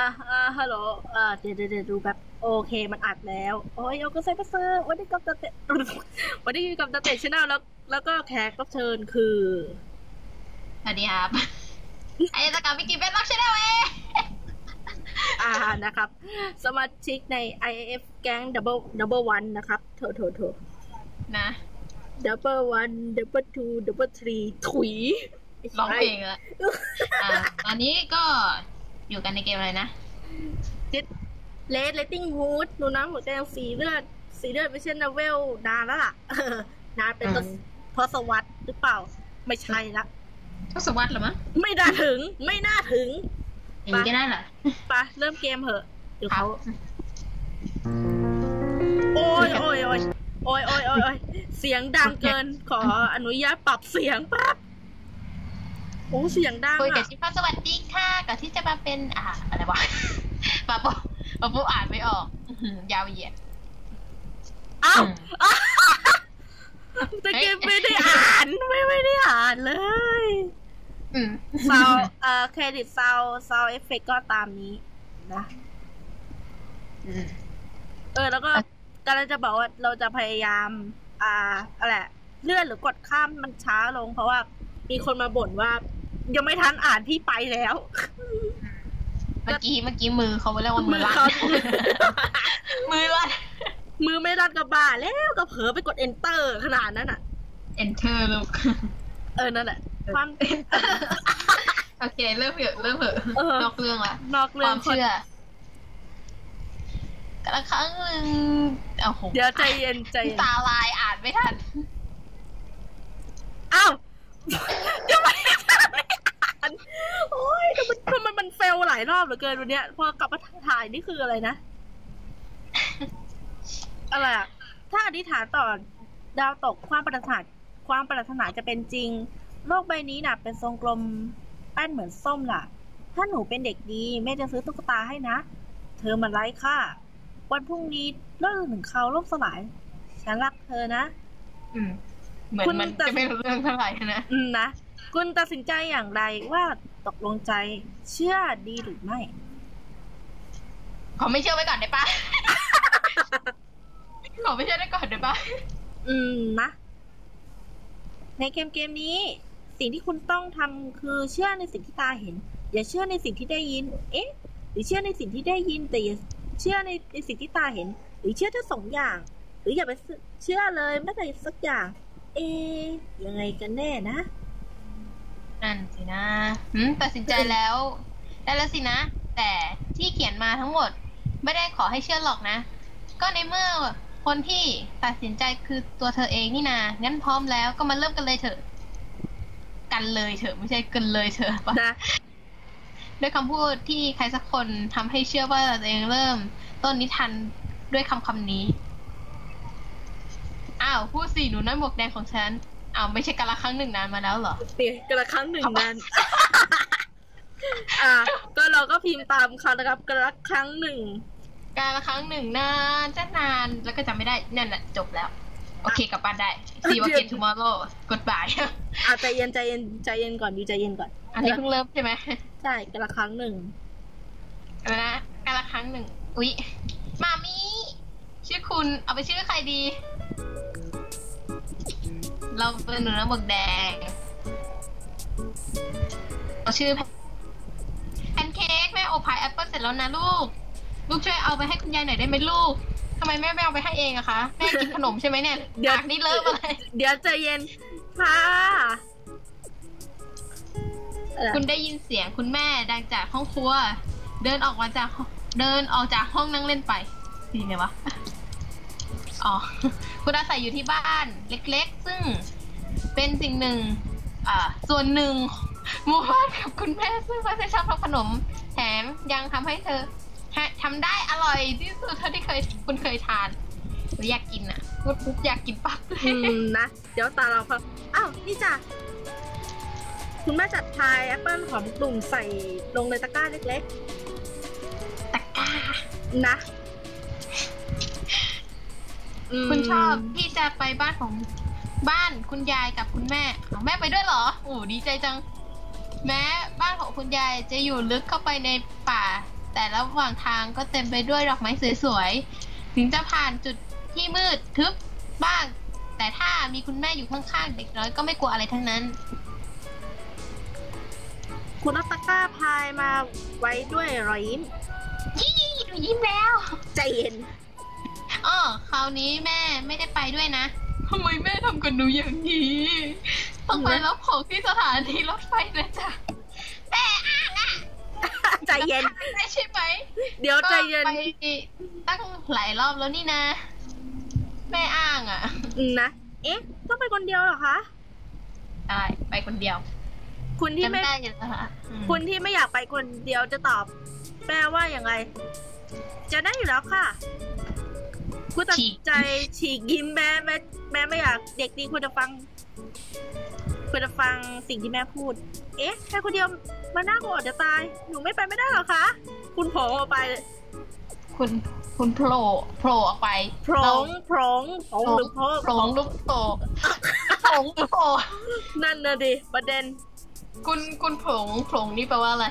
อะอะฮัลโหลอ่าเดี๋ยวเดี๋ยวเดี๋ยวดูแบบโอเคมันอัดแล้ว โอ้ยเอาก็ใส่ไปเซอร์วันนี้กับตาเตะวันนี้กับตาเตะชแนลแล้วแล้วก็แขกรับเชิญคือสวัสดีครับไอ้ตะกับวิกิเป็นรักชแนลเองอ่านะครับ สมาชิกใน IAF แก๊ง double double one นะครับโถโถโถนะ double one double two double three ถุยร้องเพลงละอ่าตอนนี้ก็ อยู่กันในเกมอะไรนะเลดเลตติ้งฮูดหนูน้ำหัวแดงสีเลือด สีเลือดไม่ใช่นาเวลนานแล้วล่ะเออนานเป็นอืมทศวรรษหรือเปล่า ไม่ใช่ละทศวรรษเหรอมั้งไม่น่าถึง ไม่น่าถึงอย่างนี้ก็ได้เหรอไปะเริ่มเกมเหอะเดี๋ยวครัเขาบโอ้ยโอ้ยโอ้ยโอ้ยโอ้ยโอ้ยโอ้ยเสียงดังเกิน ขออนุญาตปรับเสียงแป๊บ โอ้เสียงดังคุยกับอะชิพาสวัสดีค่ะก่อนที่จะมาเป็นอ่าอะไรวะปาปุ๊บปาปุ๊บอ่านไม่ออกอื้อหือยาวเหยียดอ้าวอืมตะกี้ไม่ได้อ่านไม่ไม่ได้อ่านเลยอืมซาวเอ่อเครดิตซาวซาวเอฟเฟกก็ตามนี้นะอืมเออ แล้วก็กำลังจะบอกว่าเราจะพยายาม อ่าอะไรอะเลื่อนหรือกดข้ามมันช้าลงเพราะว่ามีคนมาบ่นว่า ยังไม่ทันอ่านพี่ไปแล้ว เมื่อกี้เมื่อกี้มือเขาเรียกว่ามือลั่นเขามือลั่นมือไม่รัดกับบ่าแล้วก็เผลอไปกด enter ขนาดนั้นอะ enter ลูกเออนั่นแหละความโอเค เริ่มเถอะเริ่มเถอะเออนอกเรื่องละนอกคเรื่อวางมคนเชื่อแต่ละครั้งหนึ่งโอ้โหเดี๋ยวใจเย็นใจเย็นตาลายอ่านไม่ทันอ้าว ทำไมทำไมมันเฟลหลายรอบเหลือเกินวันเนี้ย พอกลับมาถ่ายนี่คืออะไรนะ อะไรอะถ้าอธิษฐานต่อดาวตกความปรารถนาความปรารถนาจะเป็นจริง โลกใบนี้น่ะ เป็นทรงกลมแป้นเหมือนส้มล่ะ ถ้าหนูเป็นเด็กดีแม่จะซื้อตุ๊กตาให้นะ เธอมันไร้ค่า วันพรุ่งนี้โลกถึงเขาวล่มสลาย ฉันรักเธอนะ อืม เหมือนคุณมันตัดจะไม่รู้เรื่องเท่าไหร่นะ อืมนะ คุณตัดสินใจอย่างไรว่าตกลงใจเชื่อดีหรือไม่ ขอไม่เชื่อไว้ก่อนได้ปะ ขอไม่เชื่อได้ก่อนได้ปะ อืมนะ ในเกมเกมนี้ สิ่งที่คุณต้องทำคือเชื่อในสิ่งที่ตาเห็น อย่าเชื่อในสิ่งที่ได้ยิน เอ๊ะ หรือเชื่อในสิ่งที่ได้ยินแต่อย่าเชื่อในในสิ่งที่ตาเห็น หรือเชื่อทั้งสองอย่าง หรืออย่าไปเชื่อเลยแม้แต่สักอย่าง เอ๊ะยังไงกันแน่นะ นั่นสินะหืมตัดสินใจแล้ว ได้แล้วสินะ แต่ที่เขียนมาทั้งหมด ไม่ได้ขอให้เชื่อหรอกนะ ก็ในเมื่อคนที่ตัดสินใจคือตัวเธอเองนี่นา งั้นพร้อมแล้วก็มาเริ่มกันเลยเถอะ กันเลยเถอะ ไม่ใช่กันเลยเถอะปะนะด้วยคำพูดที่ใครสักคนทำให้เชื่อว่าตัวเองเริ่ม ต้นนิทานด้วยคำคำนี้ อ้าว พูดสิหนูน้อยหมวกแดงของฉัน อ้าวไม่ใช่กันละครั้งหนึ่งนานมาแล้วเหรอเดี๋ยวกระครั้งหนึ่งนั้นอะก็เราก็พิมพ์ตามเขานะครับกระครั้งหนึ่งการละครั้งหนึ่งนานจะนานแล้วก็จำไม่ได้นั่นแหละจบแล้ว โอเคกลับบ้านได้ see you again tomorrow goodbye อะใจเย็นใจเย็นใจเย็นก่อนดีใจเย็นก่อน อันนี้เพิ่งเริ่มใช่ไหมใช่กระครั้งหนึ่งเอานะการละครั้งหนึ่งอุ๊ยมามีชื่อคุณเอาไปชื่อใครดี เราเป็นหนูน้ำหมวกแดงเอาชื่อแพนเค้กแม่อบพายแอปเปิลเสร็จแล้วนะลูก ลูกช่วยเอาไปให้คุณยายหน่อยได้ไหมลูกทำไมแม่ไม่เอาไปให้เองอะคะ แม่กินขนมใช่ไหมเนี่ยเดี๋ยวปากนี่เลิฟอะไร เดี๋ยวใจเย็นค่ะอะไรคุณได้ยินเสียงคุณแม่ดังจากห้องครัว เดินออกมาจากห้องเดินออกจากห้องนั่งเล่นไปดีไงวะ อ๋อ คุณอาศัยอยู่ที่บ้านเล็กๆ ซึ่งเป็นสิ่งหนึ่ง อ่า ส่วนหนึ่งหมู่บ้านกับคุณแม่ซึ่งไม่ใช่ชอบทำขนม แถมยังทำให้เธอให้ทำได้อร่อยที่สุดเท่าที่เคยคุณเคยทานอยากกินอะพูดปุ๊บอยากกินปั๊บเลอืยมนะ เดี๋ยวตาเราครับอ้าว นี่จ้ะคุณแม่จัดพายแอปเปิลหอมกลุ่มใส่ลงในตะกร้าเล็กตะกร้าๆนะม คุณชอบที่จะไปบ้านของบ้านคุณยายกับคุณแม่อ้าวแม่ไปด้วยเหรอโอ้ดีใจจัง แม้บ้านของคุณยายจะอยู่ลึกเข้าไปในป่า แต่ระหว่างทางก็เต็มไปด้วยดอกไม้สวยๆ ถึงจะผ่านจุดที่มืดทึบบ้าง แต่ถ้ามีคุณแม่อยู่ข้างๆ เด็กน้อยก็ไม่กลัวอะไรทั้งนั้น คุณอัตตาก้าพายมาไว้ด้วยรอยยิ้มยี่หนูยิ้มแล้ว ใจเย็น อ๋อคราวนี้แม่ไม่ได้ไปด้วยนะทำไมแม่ทำกับหนูอย่างนี้ ต้องไปรับของที่สถานีรถไฟนะจ๊ะแม่อ้างอะใจเย็นไม่ใช่ไหมเดี๋ยวใจเย็น ก็ไปตั้งหลายรอบแล้วนี่นะ แม่อ้างอะอืมนะ เอ๊ะ ต้องไปคนเดียวเหรอคะใช่ไปคนเดียว คุณที่ไม่จำได้อยู่นะคะอืมคุณที่ไม่อยากไปคนเดียวจะตอบ แปลว่าอย่างไร จะได้อยู่แล้วค่ะ คุณตัดสินใจฉีกยิ้มแม่แม่แม่ไม่อยากเด็กดีควรจะฟังควรจะฟังสิ่งที่แม่พูด เอ๊ะแค่คนเดียวมันน่ากลัวจะตาย หนูไม่ไปไม่ได้หรอคะ คุณโผล่ออกไปเลยคุณคุณโผล่โผล่ออกไปโผล่งโผล่งโผล่งหรือโผล่โผล่ลูกโผล่โผล่หรือโผล่นั่นนะดิประเด็น คุณคุณโผล่โผล่นี่แปลว่าอะไร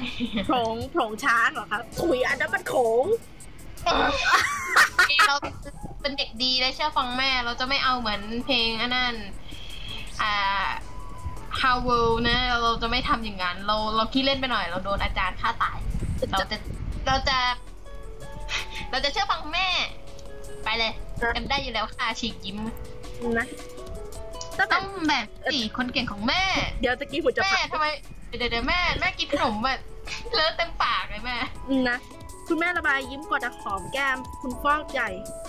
โผล่งโผล่งช้างเหรอครับถุยอันนั้นมันโขงเรา เป็นเด็กดีและเชื่อฟังแม่ เราจะไม่เอาเหมือนเพลงอันนั้นอ่า How will นะ เราจะไม่ทำอย่างนั้น เราเราขี้เล่นไปหน่อย เราโดนอาจารย์ฆ่าตาย เราจะเราจะ เราจะเชื่อฟังแม่ ไปเลยจำได้อยู่แล้วค่ะฉีกยิ้มนะตั้งแต่ต้องแบบสี่คนเก่งของแม่ เดี๋ยวตะกี้ผมจะแม่พักทำไมเดี๋ยวเดี๋ยวแม่แม่กินขนมแบบเลอะเต็มปากเลยแม่นะคุณแม่ระบายยิ้มก่อนจะหอมแก้ม คุณฟอกใหญ่อืม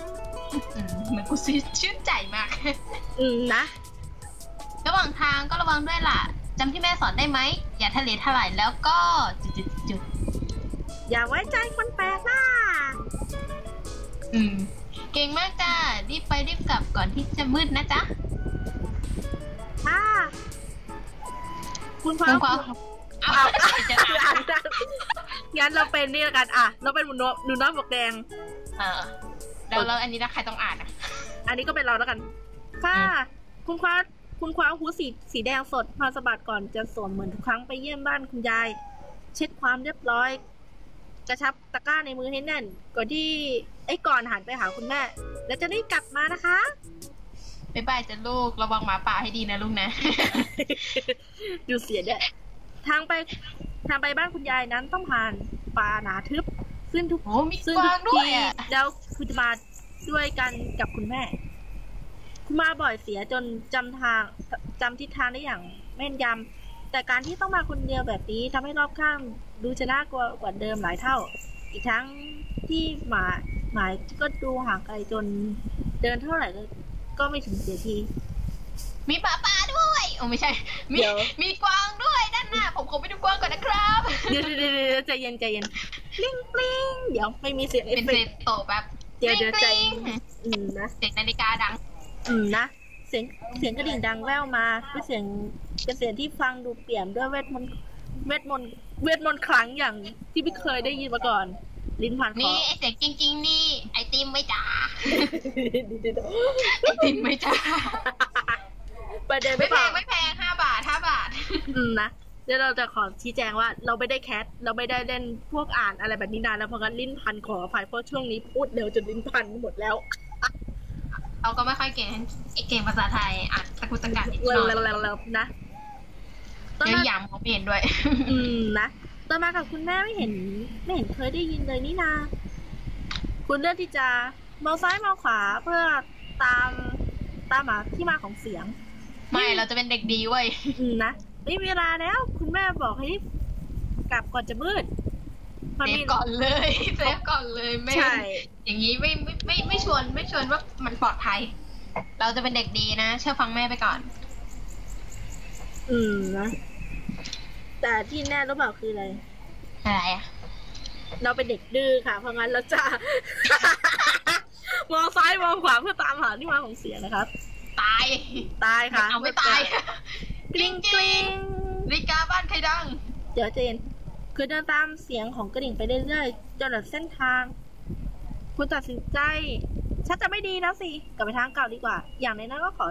เหมือนกูชื่นชื่นใจมาก อืมนะ ระหว่างทางก็ระวังด้วยล่ะจำที่แม่สอนได้ไหม อย่าทะเลทลายแล้วก็จุดจุดจุดอย่าไว้ใจคนแปลกหน้าอืม เก่งมากจ้ารีบไปรีบกลับก่อนที่จะมืดนะจ๊ะอ่าคุณพ่อคุณพ่อเอาเอาจะคืออ่านได้งั้นเราเป็นนี่ละกันอะ เราเป็นหนูนหนูน้อยบวกแดง เออแล้วแล้วอันนี้นะใครต้องอ่านอะ อันนี้ก็เป็นเราแล้วกัน ค่ะ คุณคว้าคุณคว้าหูสีสีแดงสดมาสะบัดก่อนจะสวมเหมือนทุกครั้งไปเยี่ยมบ้านคุณยาย เช็ดความเรียบร้อย กระชับตะกร้าในมือให้แน่น ก่อนที่ไอ้ก่อนหันไปหาคุณแม่ แล้วจะได้กลับมานะคะบ๊ายบายจ้ะลูก ระวังหมาป่าให้ดีนะลูกนะ ดูเสียด้วย ทางไปทางไปบ้านคุณยายนั้นต้องผ่านป่าหนาทึบ ซึ่งทุกโอ้มีซึ่งกทุวางกด้วยทีอะแล้วคุณจะมาด้วยกันกับคุณแม่ คุณมาบ่อยเสียจนจำทางจำทิศทางได้อย่างแม่นยำแต่การที่ต้องมาคนเดียวแบบนี้ทำให้รอบข้างดูจะน่ากลัวกว่าเดิมหลายเท่า อีกทั้งที่หมาหมายก็ดูห่างไกลจนเดินเท่าไหร่ก็ก็ไม่ถึงเสียที มีหมาป่าด้วยโอ้ไม่ใช่ มีเดี๋ยว มีกวางด้วยด้านหน้า ผมขอไปดูกวางก่อนนะครับ เดี๋ยวเดี๋ยวเดี๋ยวใจเย็นใจเย็นปลิ้งปลิ้งเดี๋ยวไม่มีเสียงเอเป็นฟเฟเศกษต์โตแป๊บเดี๋ยวเดี๋ยวใจกริ๊งอืมนะ เสียงนาฬิกาดัง อืมนะ เสียงเสียงกระดิ่งดังแว่วมาเป็นเสียงเป็นเสียงที่ฟังดูเปี่ยมด้วยเวทมนต์เวทมนต์เวทมนต์ขลังอย่างที่ไม่เคยได้ยินมาก่อน ลิ้นผ่านคอนี่ไอเสียงจริง ๆ นี่ ไอติมไม่จ้าไอติมไม่จ้า ประเด็นไม่ไม่แพเปล่างไม่แพงห้าบาทห้าบาทอืมนะเดี๋ยวเราจะขอชี้แจงว่าเราไม่ได้แคสเราไม่ได้เล่นพวกอ่านอะไรแบบนี้นานแล้วเพราะงั้นลิ้นพันขออภัยเพราะช่วงนี้พูดเร็วจนลิ้นพันหมดแล้วเราก็ไม่ค่อยเก่งไอเก่งภาษาไทยอ่านตะกุตะกัดนิดหเร็น่วอยเร็วเร็วนะตอนเดี๋ยวนั้นยำเขาไม่เห็นด้วย อืมนะตอนมากับคุณแม่ไม่เห็น ไม่เห็นเคยได้ยินเลยนี่นา คุณเลือกที่จะมองซ้ายมองขวาเพื่อตามตามหาที่มาของเสียง ไม่เราจะเป็นเด็กดีเว้ยอืมนะไม่มีเวลาแล้ว คุณแม่บอกให้รีบกลับก่อนจะมืดมันเซฟมีก่อนเลยเซฟก่อนเลยไม่ใช่อย่างนี้ไม่ไม่ไม่ไม่ชวนไม่ชวนว่ามันปลอดภัย เราจะเป็นเด็กดีนะเชื่อฟังแม่ไปก่อน อืมนะแต่ที่แน่รู้เปล่าคืออะไรอะไรอะเราเป็นเด็กดื้อค่ะ เพราะงั้นเราจะ มองซ้ายมองขวาเพื่อตามหาที่มาของเสียงนะครับ ตาย ตายค่ะเอาไม่ตายกริ๊งกริ๊งนาฬิกาบ้านใครดัง เดี๋ยวเจนคือเดินตามเสียงของกระดิ่งไปเรื่อยๆจนถึงเส้นทาง คุณตัดสินใจชักจะไม่ดีแล้วสิ กลับไปทางเก่าดีกว่า อย่างในนั้นก็ขอ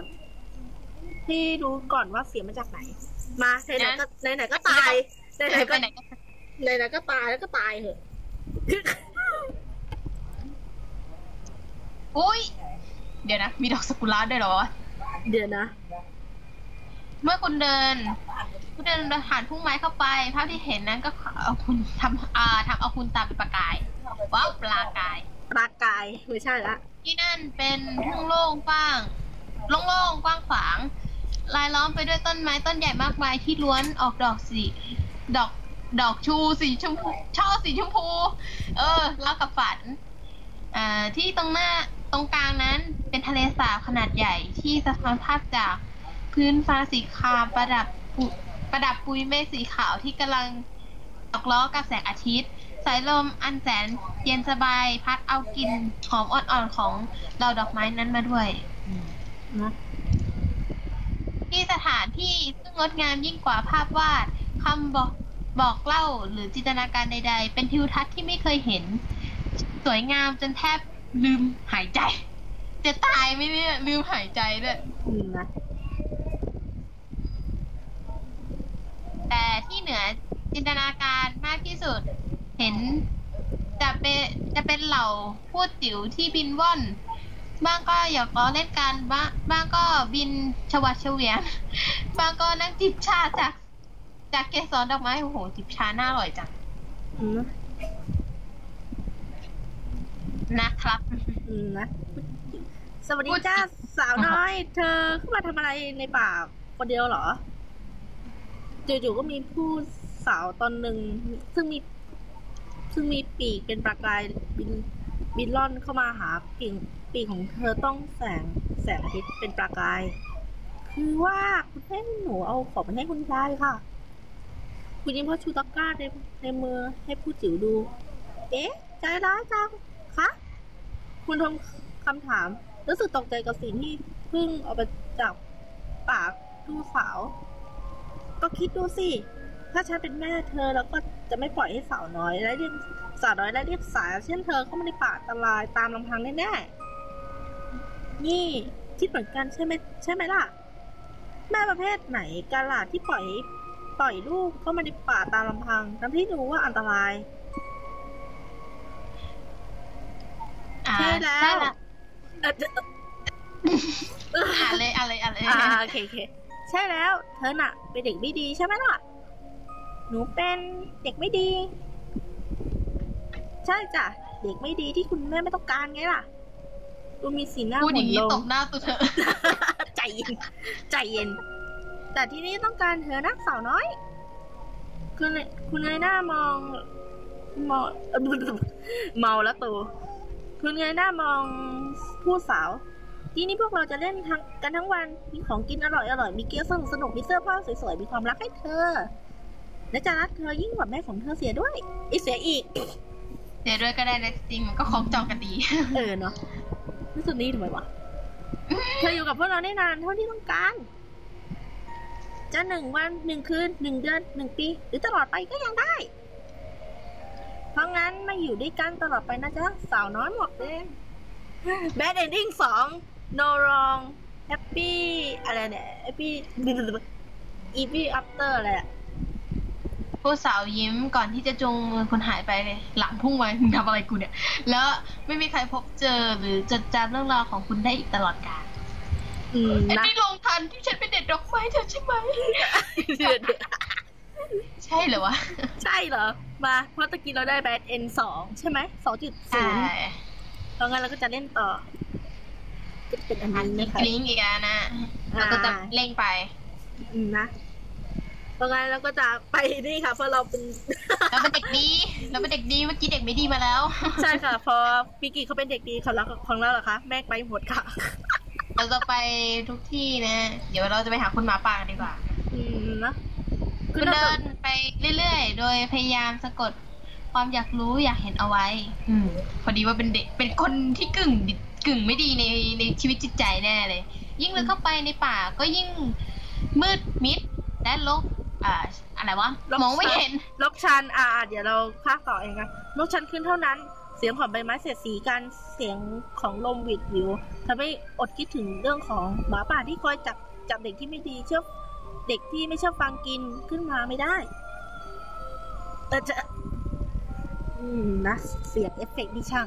ที่รู้ก่อนว่าเสียงมาจากไหน มาไหนๆก็ไหนๆก็ตายไหนๆก็ไปไหนไหนๆก็ตายแล้วก็ตายเหอะอุ้ย เดี๋ยวนะ มีดอกสกุระด้วยเหรอวะเดี๋ยวนะ เมื่อคุณเดิน คุณเดินผ่านพุ่มไม้เข้าไป ภาพที่เห็นนั้นก็เอาคุณทำอ่าทำเอาคุณตาเป็นประกายว้าวปลากาย ปลากายไม่ใช่ละ ที่นั่นเป็นทุ่งโล่งกว้างโล่งๆกว้างขวางรายล้อมไปด้วยต้นไม้ต้นใหญ่มากมายที่ล้วนออกดอกสี ดอกดอกชูสีชมพูช่อสีชมพู เออเล่ากับฝัน อ่าที่ตรงหน้า ตรงกลางนั้นเป็นทะเลสาบขนาดใหญ่ที่สะท้อนภาพจากพื้นฟ้าสีครามประดับปุประดับปุยเมฆสีขาวที่กำลังตอกล้อกับแสงอาทิตย์ สายลมอันแสนเย็นสบายพัดเอากลิ่นหอมอ่อนๆของดอกดอกไม้นั้นมาด้วยนะที่สถานที่ซึ่งงดงามยิ่งกว่าภาพวาดคำบอกบอกเล่าหรือจินตนาการใด ๆ เป็นทิวทัศน์ที่ไม่เคยเห็น สวยงามจนแทบ ลืมหายใจ จะตายไหมเนี่ย ลืมหายใจด้วยอืมนะแต่ที่เหนือจินตนาการมากที่สุด เห็นจะเป็นจะเป็นเหล่าพูดจิ๋วที่บินว่อน บ้างก็หยอกล้อเล่นกันบ้างบ้างก็บินชวัดเฉวียนบ้างก็นั่งจิบชาจาก จากเกสรดอกไม้โอ้โหจิบชาน่าอร่อยจังอื นะนะครับ อืมนะสวัสดีจ้าสาวน้อย เธอเข้ามาทำอะไรในป่าคนเดียวเหรอจู่ๆก็มีผู้สาวตนหนึ่งซึ่งมี ซึ่งมีปีกเป็นประกายบินบินล่อนเข้ามาหาปีกปีกของเธอต้องแสงแสงอาทิตย์เป็นประกาย คือว่าคุณให้หนูเอาของมาให้คุณยายค่ะ คุณยิ้มพ่อชูตะกร้าในในมือให้ผู้จิ๋วดู เอ๊ะใจร้ายจัง คุณทำคำถาม รู้สึกตกใจกับสิ่งที่เพิ่งเอาไปจากปากลูกสาว ก็คิดดูสิ ถ้าฉันเป็นแม่เธอแล้วก็จะไม่ปล่อยให้สาวน้อย และเรียกสาวน้อยและเรียกสาวเช่นเธอเข้ามาในป่าอันตรายตามลำพังแน่ๆ นี่คิดเหมือนกันใช่ไหมใช่ไหมล่ะ แม่ประเภทไหนกันล่ะที่ปล่อยปล่อยลูกเข้ามาในป่าตามลำพังทั้งที่รู้ว่าอันตราย อ่าใช่แล้วได้ละเอ่ออ่านเลยอ่านเลยอ่านเลยอ่าโอเคโอเคใช่แล้ว เธอน่ะ เป็นเด็กไม่ดีใช่ไหมล่ะ หนูเป็นเด็กไม่ดี ใช่จ้ะ เด็กไม่ดีที่คุณแม่ไม่ต้องการไงล่ะดูมีสีหน้าหพูดอม่ย่านงนี้ลตงบหน้าตัวเธอ ใจเย็น ใจเย็น แต่ที่นี่ต้องการเธอนะสาวน้อย คุณคุณเงยหน้ามองมองเอ่อเมาแล้วตัว คุณเงยหน้ามองผู้สาว ที่นี่พวกเราจะเล่นทั้งกันทั้งวัน มีของกินอร่อยอร่อยมีเกี๊ยวสนุกสนุกมีเสื้อผ้าสวยๆ มีความรักให้เธอ และจะรักเธอยิ่งกว่าแม่ของเธอเสียด้วย อีเสียอีก เดี๋ยวด้วยก็ได้นะจริงมันก็คล้องจองกันดี เออเนาะรู้สึกนี้ทำไมวะ เธออยู่กับพวกเราได้นานเท่าที่ต้องการ จะหนึ่งวันหนึ่งคืนหนึ่งเดือนหนึ่งปี หรือตลอดไปก็ยังได้ เพราะงั้นมาอยู่ด้วยกันตลอดไปนะจ๊ะ สาวน้อยหมวกแดง Bad Ending สอง No Wrong Happy อะไรเนี่ย Happy Evil After อะไรอะผู้สาวยิ้มก่อนที่จะจูงมือคนหายไปเลย หลังพุ่งไว้มึงทำอะไรกูเนี่ย แล้วไม่มีใครพบเจอหรือจดจำเรื่องราวของคุณได้อีกตลอดกาลอืมอันนะนี้ลงทันที่ฉันเป็นเด็ดดอกไม้เธอใช่ไหมเดี๋ยว ใช่เหรอวะ ใช่เหรอ มาเพราะตะกี้เราได้ Bad End สองใช่ไหมสองจุดศูใช่นย์เพราะงั้นเราก็จะเล่นต่อก็จะเป็นอันอันนี้นี้นะคะกลิ้งอีกแล้วนะเราก็จะเร่งไปอืมนะเพราะงั้นเราก็จะไปนี่ค่ะ เพราะเราเป็นเราเป็นเด็กดีเราเป็นเด็กดีเมื่อกี้เด็กไม่ดีมาแล้ว ใช่ค่ะ พอพิกิเขาเป็นเด็กดีเขารักของเราเหรอคะแม่ไปหมดค่ะเราจะไปทุกที่นะ เดี๋ยวเราจะไปหาคุณหมาป่ากันดีกว่า อืมนะ คุณเดินไปเรื่อยๆ โดยพยายามสะกดความอยากรู้อยากเห็นเอาไว้อืมพอดีว่าเป็นเด็กเป็นคนที่กึ่งดิกึ่งไม่ดีในในชีวิตจิตใจแน่เลย ยิ่งลึกเข้าไปในป่าก็ยิ่งมืดมิดและลกอ่าอะไรวะมองไม่เห็น ลบชันอ่า เดี๋ยวเราพากต่อเองกันลบชันขึ้นเท่านั้น เสียงของใบไม้เสียดสีกันเสียงของลมหวิดวิวทำให้อดคิดถึงเรื่องของหมาป่าที่คอยจับจับเด็กที่ไม่ดีเชื่อ เด็กที่ไม่ชอบฟังกินขึ้นมาไม่ได้แต่จะอืมนะเสียงเอฟเฟกต์ดิช่าง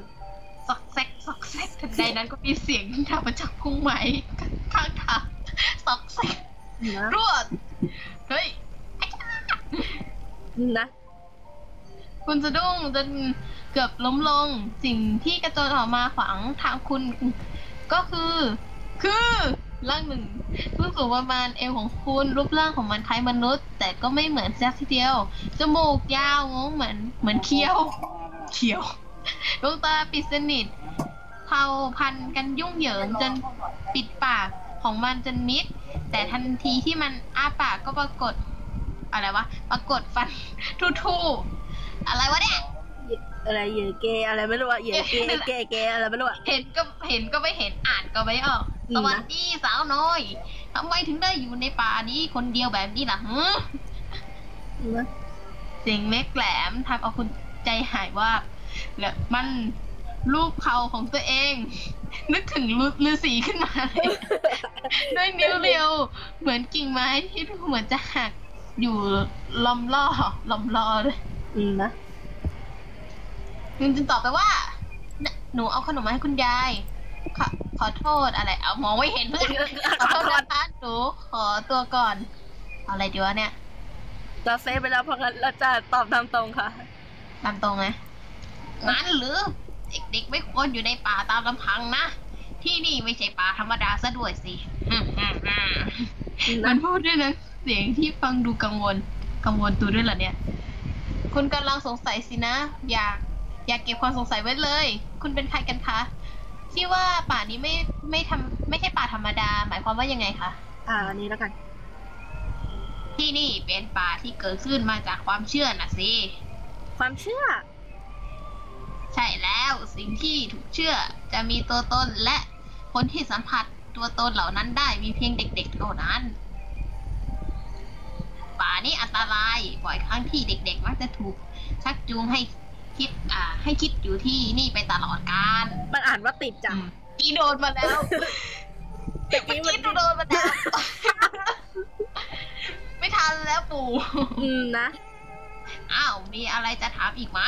ซอกแซกซอกแซกทันใดนั้นก็มีเสียงทางมาจากพุ่งไหมข้างทางซอกแซกนะรวดเฮ้ยนะคุณสะดุ้งจนเกือบล้มลง สิ่งที่กระโจนออกมาขวางทางคุณ ก็คือ คือ ร่างหนึ่งรูปสูงประมาณเอวของคุณ รูปร่างของมันคล้ายมนุษย์ แต่ก็ไม่เหมือนแซกทีเดียว จมูกยาวงงเหมือนเหมือนเคี้ยว เคี้ยว ดวงตาปิดสนิทเผาพันกันยุ่งเหยิงจนปิดปากของมันจนมิด แต่ทันทีที่มันอ้าปากก็ปรากฏ อะไรวะ ปรากฏฟันทูๆอะไรวะเนี่ยอะไรเหย่อเกย์อะไรไม่รู้อะเหย่อเกย์เกย์เกย์อะไรไม่รู้อะเห็นก็เห็นก็ไม่เห็นอ่านก็ไม่ออกอืม สวัสดีสาวน้อยทำไมถึงได้อยู่ในป่านี้คนเดียวแบบนี้ล่ะฮะนะเสียงเล็กแหลมทำเอาคุณใจหายว่าบและมันรูปเขาของตัวเอง นึกถึงฤฤาษีขึ้นมาเลยด้วยนิ้วเรียว เหมือนกิ่งไม้ที่ดูเหมือนจะหักอยู่ลอมล่อลอมล่อเลยอืมนะคุณจึงตอบไปว่าน่ะหนูเอาขนมมาให้คุณยายขอข อโทษอะไร เอามองไม่เห็นเพื่อนขอโทษนะคะหนูขอตัวก่อนเอาอะไรดีวะเนี่ย เราเซฟไปแล้วเพราะงั้นเราจะตอบตามตรงค่ะ ตามตรงไงงั้นหรือเด็กๆไม่ควรอยู่ในป่าตามลำพังนะ ที่นี่ไม่ใช่ป่าธรรมดาซะด้วยสิมันพูดด้วยนะเสียงที่ฟังดูกังวล กังวลตัวด้วยเหรอเนี่ย คุณกำลังสงสัยสินะ อยาก อยากเก็บความสงสัยไว้เลย คุณเป็นใครกันคะ ที่ว่าป่านี้ไม่ไม่ทำไม่ใช่ป่าธรรมดา หมายความว่ายังไงคะ อ่าอันนี้แล้วกัน ที่นี่เป็นป่าที่เกิดขึ้นมาจากความเชื่อน่ะสิ ความเชื่อ ใช่แล้วสิ่งที่ถูกเชื่อจะมีตัวตนและคนที่สัมผัสตัวตนเหล่านั้นได้มีเพียงเด็กๆเท่านั้น ป่านี้อันตรายบ่อยครั้งที่เด็กๆ มักจะถูกชักจูงให้คิดอ่าให้คิดอยู่ที่นี่ไปตลอดกาลมัน อ่านว่าติดจ้ะอีโดนมาแล้วแต่เมื่กี้อมันกี้โดนมาแล้วไม่ทันแล้วปู่อืมนะอ้าวมีอะไรจะถามอีกไหม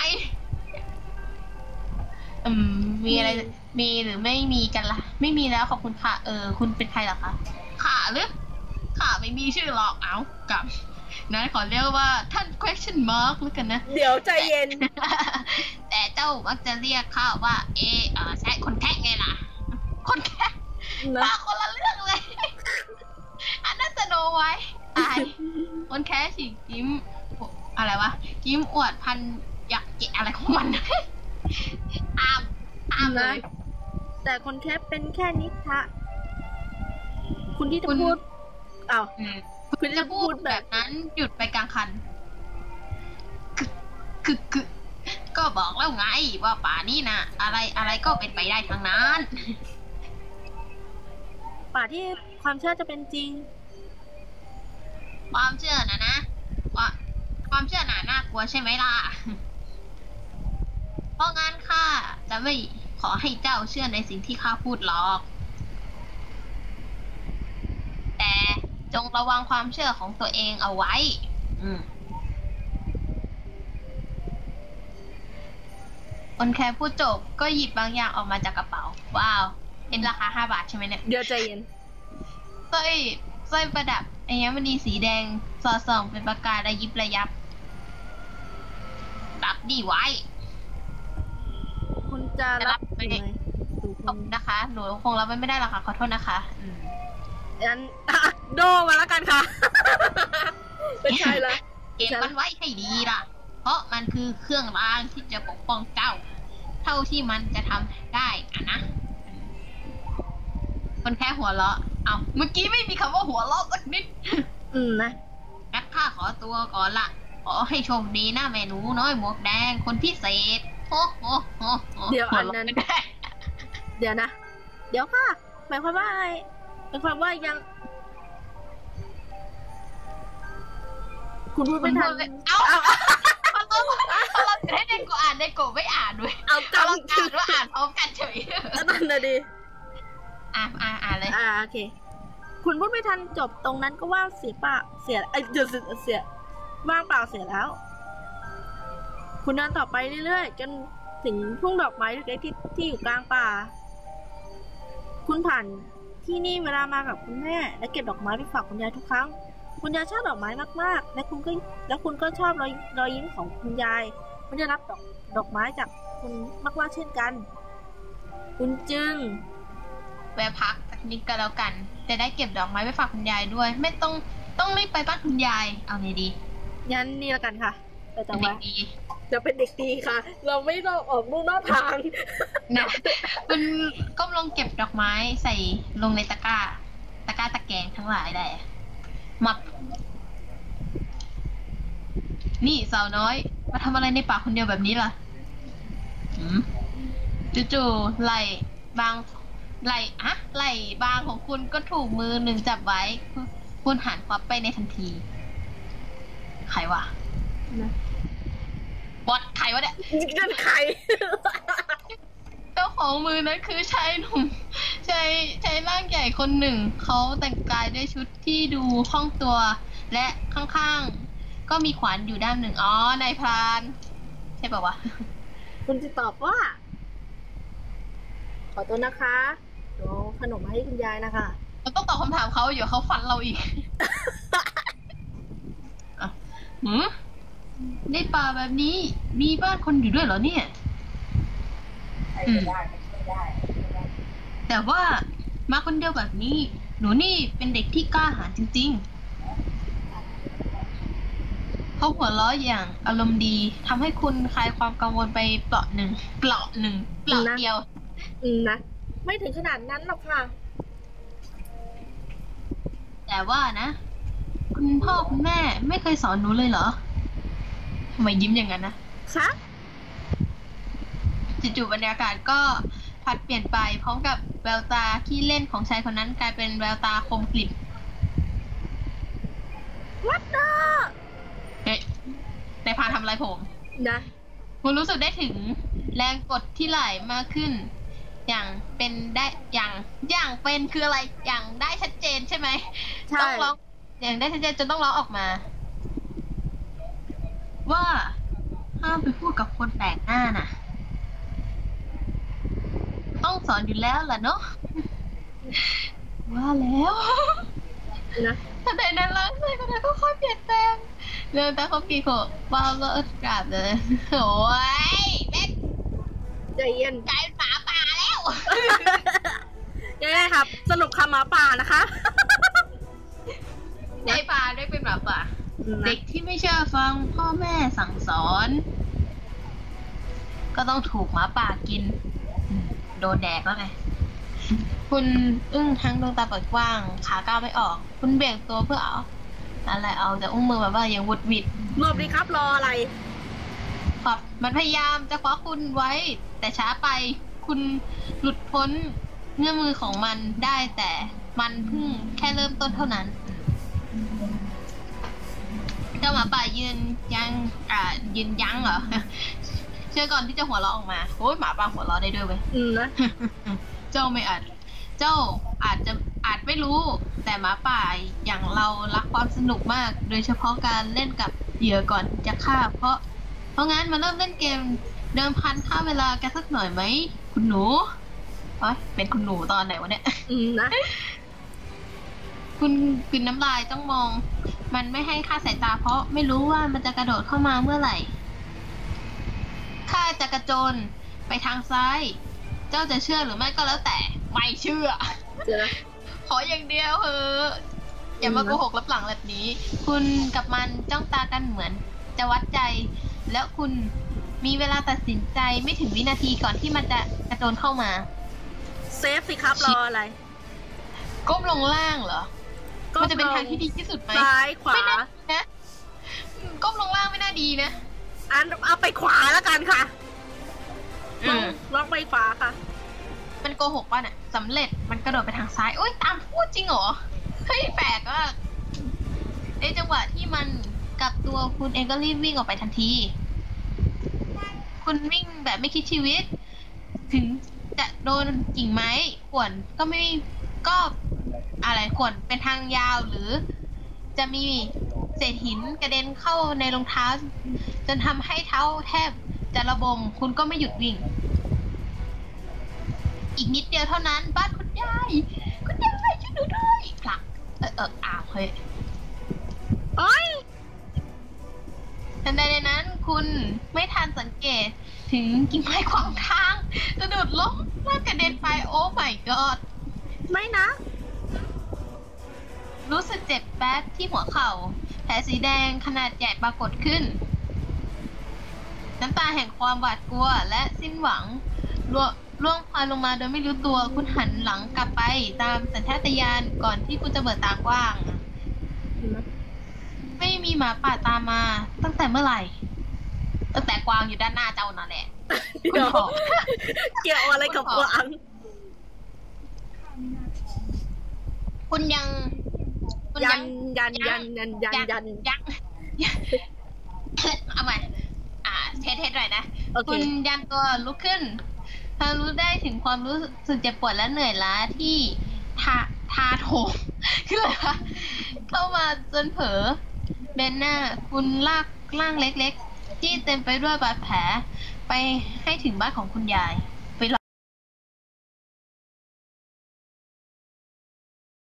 อืมมีอะไรมีหรือไม่มีกันล่ะ ไม่มีแล้วขอบคุณค่ะ เออ คุณเป็นใครเหรอคะข่าหรือข่าไม่มีชื่อหรอกเอ้ากับ นั้นขอเรียกว่าท่าน question mark แล้วกันนะ เดี๋ยวใจเย็น แต่เจ้ามักจะเรียกข้าว่า เอเออใช่คนแค่ไงล่ะ คนแค่นะป้าคนละเรื่องเลย อันนั้นสโนไว้ตาย คนแค่ฉีกยิ้ม อะไรวะ ยิ้มอวดพันอยากเกะอะไรของมันอ้ามอ้ามเลยแต่คนแค่เป็นแค่นิทะคุณที่จะคุณพูดอ้าวอืม คุณที่จะจะพูพูดดแบแบบบนั้นหยุดไปกลางคันคือคือคือก็บอกแล้วไงว่าป่านี่นะอะไรอะไรก็เป็นไปได้ทั้งนั้น ป่าที่ความเชื่อจะเป็นจริง ความเชื่อนะนะว่าความเชื่อหนาน่ากลัวใช่ไหมล่ะ เพราะงั้นข้าจะไม่ขอให้เจ้าเชื่อในสิ่งที่ข้าพูดหรอก แต่ จงระวังความเชื่อของตัวเองเอาไว้ อืมคนแค่พูดจบก็หยิบบางอย่างออกมาจากกระเป๋า ว้าวเป็นราคาห้าบาทใช่ไหมเนี่ยเดี๋ยวใจเย็นสร้อยสร้อยประดับอัญมณีสีแดงสอดส่องเป็นประกายระยิบระยับรับดีไว้ คุณจะรับจะรับไหมหรือไม่ดูขคุอบณคุณนะคะ หนูคงรับไม่ได้หรอกค่ะ ขอโทษนะคะ อืม งั้นอะโดมาแล้วกันค่ะ เป็นใครละ เก็บมันไว้ให้ดีล่ะ เพราะมันคือเครื่องรางที่จะปกป้องเจ้า เท่าที่มันจะทำได้อะนะคนแค่หัวเราะ เอาเมื่อกี้ไม่มีคำว่าหัวเราะสักนิด อืมนะงั้นข้าขอตัวก่อนละขอให้โชคดีนะแม่หนูน้อยหมวกแดงคนพิเศษโอ้โหโอ้โหเดี๋ยวอันนั้นหัวเราะไม่ได้เดี๋ยวนะ เดี๋ยวค่ะ หมายความว่าอะไร หมายความว่ายัง คุณพูดไม่ทันเอ้าพอเราพอเราให้ในโกอ่านในโกไม่อ่านด้วยเอาพอเราจำอ่านว่าอ่านพร้อมกันเฉยนั่นนะดิอะอะอ่านเลยอ่าโอเค คุณพูดไม่ทันจบตรงนั้นก็ว่างเสียปล่าเสียไอ้เดี๋ยวเสียเสียว่างเปล่าเสียแล้ว คุณเดินต่อไปเรื่อยๆจนถึงทุ่งดอกไม้เล็กๆที่ที่อยู่กลางป่า คุณผ่าน ที่นี่เวลามากับคุณแม่ และเก็บดอกไม้ไปฝากคุณยายทุกครั้ง คุณยายชอบดอกไม้มากๆ และคุณก็และคุณก็ชอบรอยรอยยิ้มของคุณยายคุณจะรับดอกดอกไม้จากคุณมากๆเช่นกัน คุณจึงแวะพักสักนิดก็แล้วกัน จะได้เก็บดอกไม้ไปฝากคุณยายด้วย ไม่ต้องต้องรีบไปบ้านคุณยาย เอาไงดียันนี่แล้วกันค่ะแต่เป็จันงหเด็ จะเป็นเด็กดีค่ะ เราไม่ต้องออกมุ่งนอกทางนะคุณก้มลงเก็บดอกไม้ใส่ลงในตะกร้า ตะกร้าตะแกรงทั้งหลายแหละมับนี่สาวน้อย มาทำอะไรในป่าคนเดียวแบบนี้ล่ะหืมจู่ๆไหลบางไหลอะไหล่บางของคุณก็ถูกมือหนึ่งจับไว้ คุณหันควับไปในทันที ใครวะนะ บอสใครวะเนี่ยนั่นใคร เจ้าของมือนั้นคือชายหนุ่มชายชายร่างใหญ่คนหนึ่ง เขาแต่งกายด้วยชุดที่ดูคล่องตัว และข้างๆ ก็มีขวานอยู่ด้านหนึ่ง อ๋อนายพราน ใช่ป่าวะ คุณจะตอบว่า ขอตัวนะคะเดี๋ยวเอาขนมมาให้คุณยายนะคะเราต้องตอบคำถามเขาอยู่เขาฟันเราอีก อะหืม ในป่าแบบนี้มีบ้านคนอยู่ด้วยเหรอเนี่ยอืมแต่ว่ามาคนเดียวแบบนี้ หนูนี่เป็นเด็กที่กล้าหาญจริงๆเขาหัวเราะอย่างอารมณ์ดีทำให้คุณคลายความกังวลไปเปลาะหนึ่งเปลาะหนึ่งเปลาะนะเดียว อืมนะ ไม่ถึงขนาดนั้นหรอกค่ะ แต่ว่านะ คุณพ่อคุณแม่ไม่เคยสอนหนูเลยเหรอ ทำไมยิ้มอย่างนั้นนะคะจู่ๆบรรยากาศก็ผัดเปลี่ยนไปพร้อมกับแววตาที่เล่นของชายคนนั้นกลายเป็นแววตาคมกริบวัดเดอเฮ้ยนายพานทำอะไรผมนะคุณรู้สึกได้ถึงแรงกดที่ไหลมากขึ้น อย่างเป็นได้อย่างอย่างเป็นคืออะไรอย่างได้ชัดเจนใช่ไหมใช่ต้องร้องอย่างได้ชัดเจนจนต้องร้องออกมา ว่าห้ามไปพูดกับคนแปลกหน้าน่ะ ต้องสอนอยู่แล้วล่ะเนาะว่าแล้วนะทันใดนั้นร่างกายคนนั้นก็ค่อยเปลี่ยนแปลงเดินตามเขาปีโขว้าวเลิศกราบเลยโอ้ยแม่งใจเย็นกลายเป็นหมาป่าแล้วยังไงครับ สรุปคำหมาป่านะคะไอ้ป่าได้เป็นหมาป่านะ เด็กที่ไม่เชื่อฟังพ่อแม่สั่งสอน ก็ต้องถูกหมาป่ากินอืมโดนแดกแล้วไงคุณอึ้งทั้งดวงตาเปิดกว้าง ขาก้าวไม่ออก คุณเบี่ยงตัวเพื่อเอาอะไรเอาแต่อุ้งมือแบบว่ายังวุดวิดรวบดีครับรออะไรครับมันพยายามจะคว้าคุณไว้ แต่ช้าไปคุณหลุดพ้นเงื่อมือของมันได้แต่มันเพิ่งแค่เริ่มต้นเท่านั้นเจ้าหมาป่ายืนยังอ่ายืนยั้งเหรอเชื่อก่อนที่จะหัวเราะออกมาโอ้ยหมาป่าหัวเราะได้ด้วยเว้ยอืมนะเจ้าไม่อาจเจ้าอาจจะอาจไม่รู้ แต่หมาป่าอย่างเรารักความสนุกมาก โดยเฉพาะการเล่นกับเหยื่อก่อนจะฆ่า เพราะ เพราะงั้นมาเริ่มเล่นเกมเดิมพันค่าเวลากันสักหน่อยไหมคุณหนูเอ้ยเป็นคุณหนูตอนไหนวะเนี่ยอืมนะคุณกินน้ำลายต้องมอง มันไม่ให้ค่าดสายตาเพราะไม่รู้ว่ามันจะกระโดดเข้ามาเมื่อไหร่ ข้าจะกระโจนไปทางซ้าย เจ้าจะเชื่อหรือไม่ก็แล้วแต่ ไม่เชื่อเดี๋ยวนะขออย่างเดียวเถอะอย่ามาโกหกรับหลังแบบนี้ คุณกับมันจ้องตากันเหมือน จะวัดใจ แล้วคุณมีเวลาตัดสินใจไม่ถึงวินาทีก่อนที่มันจะกระโจนเข้ามา เซฟสิครับรออะไร ก้มลงล่างเหรอ มันจะเป็นทางที่ดีที่สุดไหมซ้ายขวา ไม่น่านะก้มลงล่างไม่น่าดีนะอันเอาไปขวาแล้วกันค่ะลอืองมลองไปขวาค่ะ มันโกหกป่ะเนี่ยสำเร็จมันกระโดดไปทางซ้ายโอ้ยตามพูดจริงเหรอเฮ้ยแปลกอะในจังหวะที่มันกลับตัวคุณเองก็รีบวิ่งออกไปทันที คุณวิ่งแบบไม่คิดชีวิต ถึงจะโดนกิ่งไม้ข่วนก็ไม่ก็ อะไรข่วนเป็นทางยาวหรือ จะมีเศษหินกระเด็นเข้าในรองเท้า จนทำให้เท้าแทบจะระบมคุณก็ไม่หยุดวิ่ง อีกนิดเดียวเท่านั้น บ้านคุณยายคุณยายช่วยหนูด้วยผลักเออเอออ้าวเฮ้ยโอ้ยทันใดในนั้นคุณไม่ทันสังเกตถึงกิ่งไม้ขวางทางกระโดดล้มลากกระเด็นไปโอ้ my god ไม่นะ รู้สึกเจ็บแป๊บที่หัวเข่า แผลสีแดงขนาดใหญ่ปรากฏขึ้น น้ำตาแห่งความหวาดกลัวและสิ้นหวังร่วงร่วงพลอยลงมาโดยไม่รู้ตัวคุณหันหลังกลับไปตามสัญชาตญาณก่อนที่คุณจะเบิดตากว้าง ไม่มีหมาป่าตามมาตั้งแต่เมื่อไหร่ตั้งแต่กวางอยู่ด้านหน้าเจ้านั่นแหละเดี๋ยวคุณบอกเกี่ยวอะไรกับกวาง คุณยังคุณ ยัยันงยันยันยันยันยันยังเอาใหม่อ่าเทสเทสหน่อยนะโอเคคุณยันตัวลุกขึ้นเธอรู้ได้ถึงความรู้สึกเจ็บปวดและเหนื่อยล้าที่ทาทาโถมคืออะไรวะเข้ามาจนเผลอเบนหน้าคุณลากร่างเล็กๆ ที่เต็มไปด้วยบาดแผล ไปให้ถึงบ้านของคุณยาย